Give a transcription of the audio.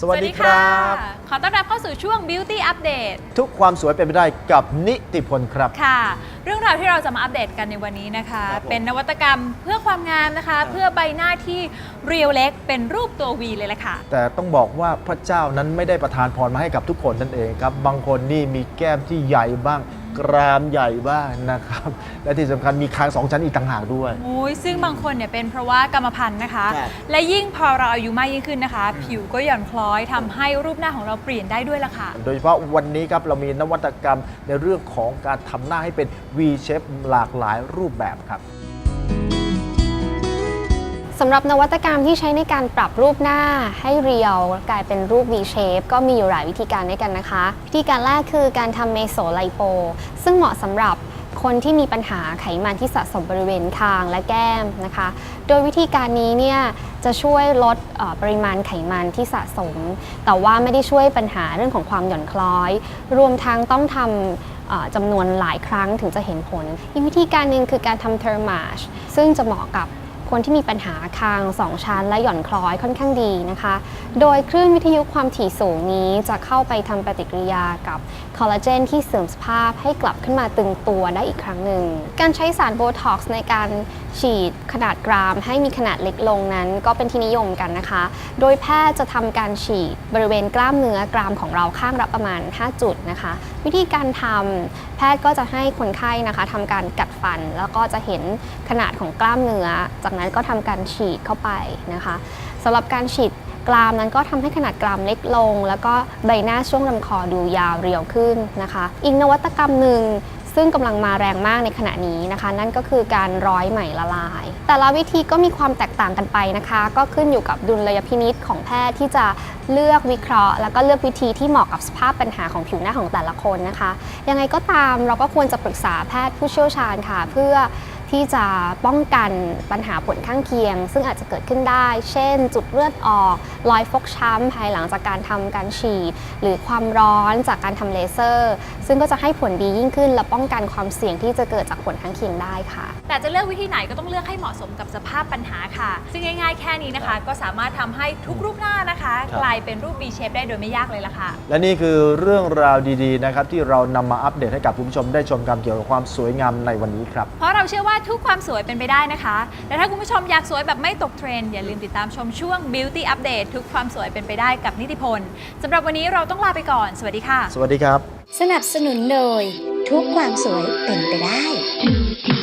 สวัสดีครับ ขอต้อนรับเข้าสู่ช่วง Beauty Update ทุกความสวยเป็นไปได้กับนิติพลครับ ค่ะ เรื่องราวที่เราจะมาอัปเดตกันในวันนี้นะคะ ครับผม เป็นนวัตกรรมเพื่อความงามนะคะ เพื่อใบหน้าที่เรียวเล็กเป็นรูปตัว V เลยละค่ะ แต่ต้องบอกว่าพระเจ้านั้นไม่ได้ประทานพรมาให้กับทุกคนนั่นเองครับ บางคนนี่มีแก้มที่ใหญ่บ้าง กรามใหญ่บ้างนะครับ และที่สำคัญมีคางสองชั้นอีกต่างหากด้วย โอ้ยซึ่งบางคนเนี่ยเป็นเพราะว่ากรรมพันธุ์นะคะ ครับ และยิ่งพอเราอายุมากยิ่งขึ้นนะคะ ผิวก็หย่อนคล้อยทำให้รูปหน้าของเราเปลี่ยนได้ด้วยละค่ะ โดยเฉพาะวันนี้ครับ เรามีนวัตกรรมในเรื่องของการทำหน้าให้เป็น V shape หลากหลายรูปแบบครับ สำหรับนวัตกรรมที่ใช้ในการปรับรูปหน้าให้เรียวกลายเป็นรูป V shape ก็มีอยู่หลายวิธีการด้วยกันนะคะ วิธีการแรกคือการทำเมโซไลโป ซึ่งเหมาะสำหรับคนที่มีปัญหาไขมันที่สะสมบริเวณคางและแก้มนะคะ โดยวิธีการนี้เนี่ยจะช่วยลดปริมาณไขมันที่สะสม แต่ว่าไม่ได้ช่วยปัญหาเรื่องของความหย่อนคล้อย รวมทั้งต้องทำจำนวนหลายครั้งถึงจะเห็นผล อีกวิธีการหนึ่งคือการทำเทอร์มาชซึ่งจะเหมาะกับ คนที่มีปัญหาคาง 2 ชั้น และหย่อนคล้อยค่อนข้างดีนะคะ โดยคลื่นวิทยุความถี่สูงนี้จะเข้าไปทำปฏิกิริยากับคอลลาเจนที่เสื่อมสภาพให้กลับขึ้นมาตึงตัวได้อีกครั้งหนึ่ง การใช้สารโบท็อกซ์ในการฉีดขนาดกรามให้มีขนาดเล็กลงนั้น ก็เป็นที่นิยมกันนะคะ โดยแพทย์จะทำการฉีดบริเวณกล้ามเนื้อกรามของเราข้างละประมาณ 5 จุดนะคะ วิธีการทำแพทย์ก็จะให้คนไข้นะคะทำการกัดฟัน แล้วก็จะเห็นขนาดของกล้ามเนื้อจากนั้นก็ทำการฉีดเข้าไปนะคะสำหรับการฉีดกรามนั้นก็ทำให้ขนาดกรามเล็กลง แล้วก็ใบหน้าช่วงลำคอดูยาวเรียวขึ้นนะคะ อีกนวัตกรรมหนึ่งซึ่งกำลังมาแรงมากในขณะนี้นะคะ นั่นก็คือการร้อยไหมละลาย แต่ละวิธีก็มีความแตกต่างกันไปนะคะ ก็ขึ้นอยู่กับดุลยพินิษของแพทย์ที่จะเลือกวิเคราะห์ แล้วก็เลือกวิธีที่เหมาะกับสภาพปัญหาของผิวหน้าของแต่ละคนนะคะ ยังไงก็ตามเราก็ควรจะปรึกษาแพทย์ผู้เชี่ยวชาญค่ะ เพื่อ ที่จะป้องกันปัญหาผลข้างเคียง ซึ่งอาจจะเกิดขึ้นได้ เช่น จุดเลือดออก รอยฟกช้ำภายหลังจากการทำการฉีด หรือความร้อนจากการทำเลเซอร์ ซึ่งก็จะให้ผลดียิ่งขึ้น และป้องกันความเสี่ยงที่จะเกิดจากผลข้างเคียงได้ค่ะ แต่จะเลือกวิธีไหนก็ต้องเลือกให้เหมาะสมกับสภาพปัญหาค่ะ ซึ่งง่ายๆ แค่นี้นะคะ ก็สามารถทำให้ทุกรูปหน้านะคะครับกลายเป็นรูป V shape ได้โดยไม่ยากเลยล่ะค่ะ และนี่คือเรื่องราวดีๆนะครับที่เรานำมาอัปเดตให้กับคุณผู้ชมได้ชมกันเกี่ยวกับความสวยงามในวันนี้ครับเพราะเราเชื่อว่าทุกความสวยเป็นไปได้นะคะและถ้าคุณผู้ชมอยากสวยแบบไม่ตกเทรนด์อย่าลืมติดตามชมช่วง Beauty Update ทุกความสวยเป็นไปได้กับนิติพลสำหรับวันนี้เราต้องลาไปก่อน สวัสดีค่ะ สวัสดีครับ สนับสนุนโดย ทุกความสวยเป็นไปได้